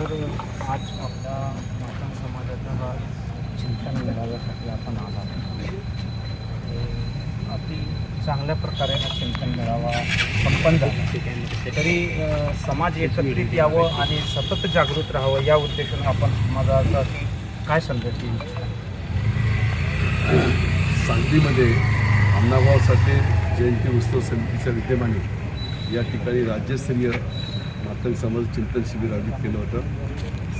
तर आज आपल्या मातंग समाजाचा हा चिंतन मेळाव्यासाठी आपण आला अति चांगल्या प्रकारे हा चिंतन मेळावा संपन्न झाला. तरी समाज एकत्रित यावं आणि सतत जागृत राहावं या उद्देशाने आपण समाजासाठी काय संदेश देऊ सांगलीमध्ये अण्णाभाऊ साठे जयंती उत्सव समितीच्या विद्यमाने या ठिकाणी राज्यस्तरीय मातंग समाज चिंतन शिबिर आयोजित केलं होतं.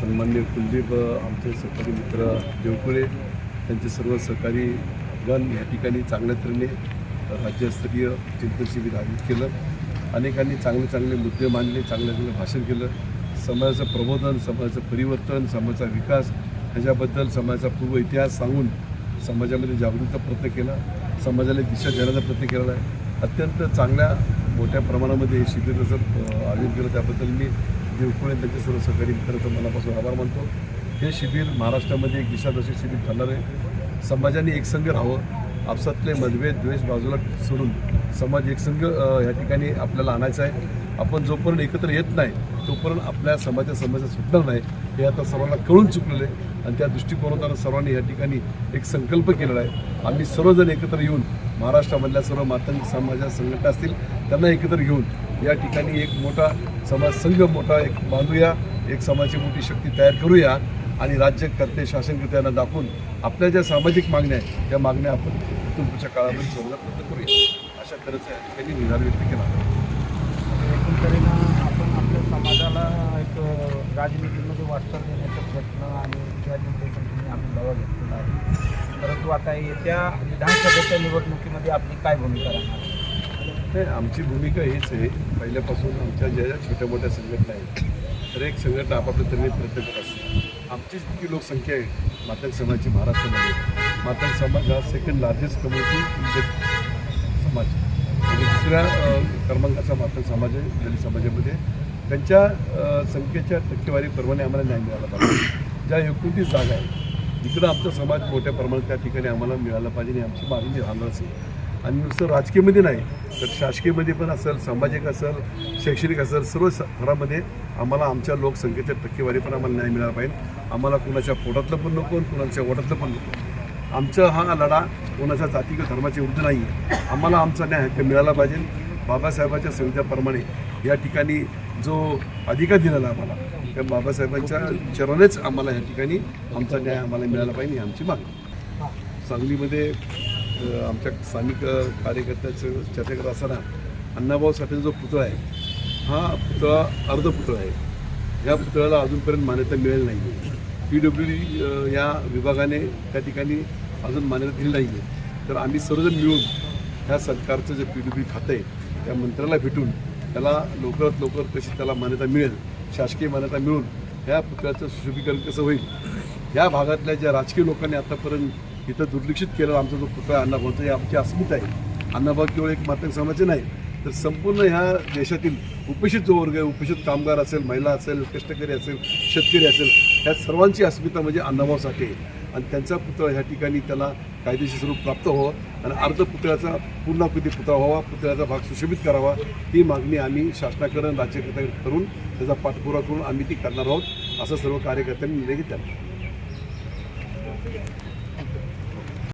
सन्मान्य कुलदीप आमचे सहकारी मित्र देवकुळे त्यांचे सर्व सहकारी गण या ठिकाणी चांगल्या तऱ्हेने राज्यस्तरीय चिंतन शिबिर आयोजित केलं. अनेकांनी चांगले चांगले मुद्दे मांडले चांगलं चांगलं भाषण केलं. समाजाचं प्रबोधन समाजाचं परिवर्तन समाजाचा विकास ह्याच्याबद्दल समाजाचा पूर्व इतिहास सांगून समाजामध्ये जागृतीचा प्रयत्न केला. समाजाला दिशा देण्याचा प्रयत्न केलेला आहे अत्यंत चांगल्या मोठ्या प्रमाणामध्ये हे शिबिर जसं आयोजित केलं त्याबद्दल मी देवकुळे त्यांचे सर्व सहकारी मित्रांचा मनापासून आभार मानतो. हे शिबिर महाराष्ट्रामध्ये एक दिशादर्शक शिबिर ठरणार आहे. समाजाने एकसंघ राहावं. आपसातले मतभेद द्वेष बाजूला सोडून समाज एकसंघ ह्या या ठिकाणी आपल्याला आणायचा आहे. आपण जोपर्यंत एकत्र येत नाही तोपर्यंत आपल्या समाजाच्या समस्या सुटणार नाही हे आता सर्वांना कळून चुकलेलं आहे. आणि त्या दृष्टिकोनातून सर्वांनी या ठिकाणी एक संकल्प केलेला आहे. आम्ही सर्वजण एकत्र येऊन महाराष्ट्रामधल्या सर्व मातंग समाजा संघटना असतील त्यांना एकत्र घेऊन या ठिकाणी एक मोठा समाज संघ मोठा एक बांधूया एक समाजाची मोठी शक्ती तयार करूया आणि राज्यकर्ते शासनकर्त्यांना दाखवून आपल्या ज्या सामाजिक मागण्या आहेत त्या मागण्या आपण तुमच्या काळामध्ये सोडण्याचा करूया. अशा तऱ्हेचा या ठिकाणी निर्धार व्यक्त केला. एकूण तऱ्हेनं आपल्या समाजाला एक राजनीतीमध्ये वाटचाल देण्याचा प्रयत्न आणि त्या निर्देशांनी आम्ही दावा घेतलेला आहे. परंतु आता येत्या विधानसभेच्या निवडणुकीमध्ये आपली काय भूमिका राहणार? नाही आमची भूमिका हीच आहे. पहिल्यापासून आमच्या ज्या ज्या छोट्या मोठ्या संघटना आहेत तर एक संघटना आपापल्या तऱ्हेने प्रयत्न करत असते. आमची जितकी लोकसंख्या आहे मातंग समाजाची महाराष्ट्रामध्ये. मातंग समाज हा सेकंड लार्जेस्ट कम्युनिटी समाज. म्हणजे दुसऱ्या क्रमांकाचा मात्र समाज आहे दलित समाजामध्ये. त्यांच्या संख्येच्या टक्केवारीप्रमाणे आम्हाला न्याय मिळाला पाहिजे. ज्या एकोणतीस जागा आहेत तिकडं आमचा समाज मोठ्या प्रमाणात त्या ठिकाणी आम्हाला मिळाला पाहिजे आणि आमची मागणी राहणार असेल. आणि नुसतं राजकीयमध्ये नाही तर शासकीयमध्ये पण असेल सामाजिक असेल शैक्षणिक असेल सर्व स्तरामध्ये आम्हाला आमच्या लोकसंख्येच्या टक्केवारी पण आम्हाला न्याय मिळाला पाहिजे. आम्हाला कुणाच्या पोटातलं पण नको आणि कुणाच्या ओटातलं पण नको. आमचा हा लढा कोणाच्या जातीय धर्माच्या विरुद्ध नाही आहे आम्हाला आमचा न्याय हक्क मिळाला पाहिजे. बाबासाहेबांच्या संविधानाप्रमाणे या ठिकाणी जो अधिकार दिलेला आम्हाला त्या बाबासाहेबांच्या चरणेच आम्हाला या ठिकाणी आमचा न्याय आम्हाला मिळाला पाहिजे आमची मागणी. सांगलीमध्ये आमच्या स्थानिक कार्यकर्त्याचं चर्चा करत असताना अण्णाभाऊ साठेचा जो पुतळा आहे हा पुतळा अर्धपुतळा आहे. या पुतळ्याला अजूनपर्यंत मान्यता मिळेल नाही पी डब्ल्यू डी या विभागाने त्या ठिकाणी अजून मान्यता दिली नाही आहे तर आम्ही सर्वजण मिळून ह्या सरकारचं जे पी डब्ल्यू खातं आहे त्या मंत्र्याला भेटून त्याला लवकरात लवकर कशी त्याला मान्यता मिळेल शासकीय मान्यता मिळून ह्या पुतळ्याचं सुशोभीकरण कसं होईल ह्या भागातल्या ज्या राजकीय लोकांनी आतापर्यंत इथं दुर्लक्षित केलं आमचा जो पुतळा अण्णाभाऊचा हे आमची अस्मिता आहे. अण्णाभाऊ केवळ एक मातंग समाज नाही तर संपूर्ण ह्या देशातील उपेक्षित जो वर्ग आहे उपेक्षित कामगार असेल महिला असेल कष्टकरी असेल शेतकरी असेल ह्या सर्वांची अस्मिता म्हणजे अण्णाभाऊ साठे आहे. आणि त्यांचा पुतळा ह्या ठिकाणी त्याला कायदेशीर स्वरूप प्राप्त व्हावं आणि अर्ध पुतळ्याचा पूर्णाकृती पुतळा व्हावा पुतळ्याचा भाग सुशोभित करावा ही मागणी आम्ही शासनाकडं राज्यकर्त्याकडे करून त्याचा पाठपुरा करून आम्ही ती करणार आहोत असं सर्व कार्यकर्त्यांनी निर्णय घेतला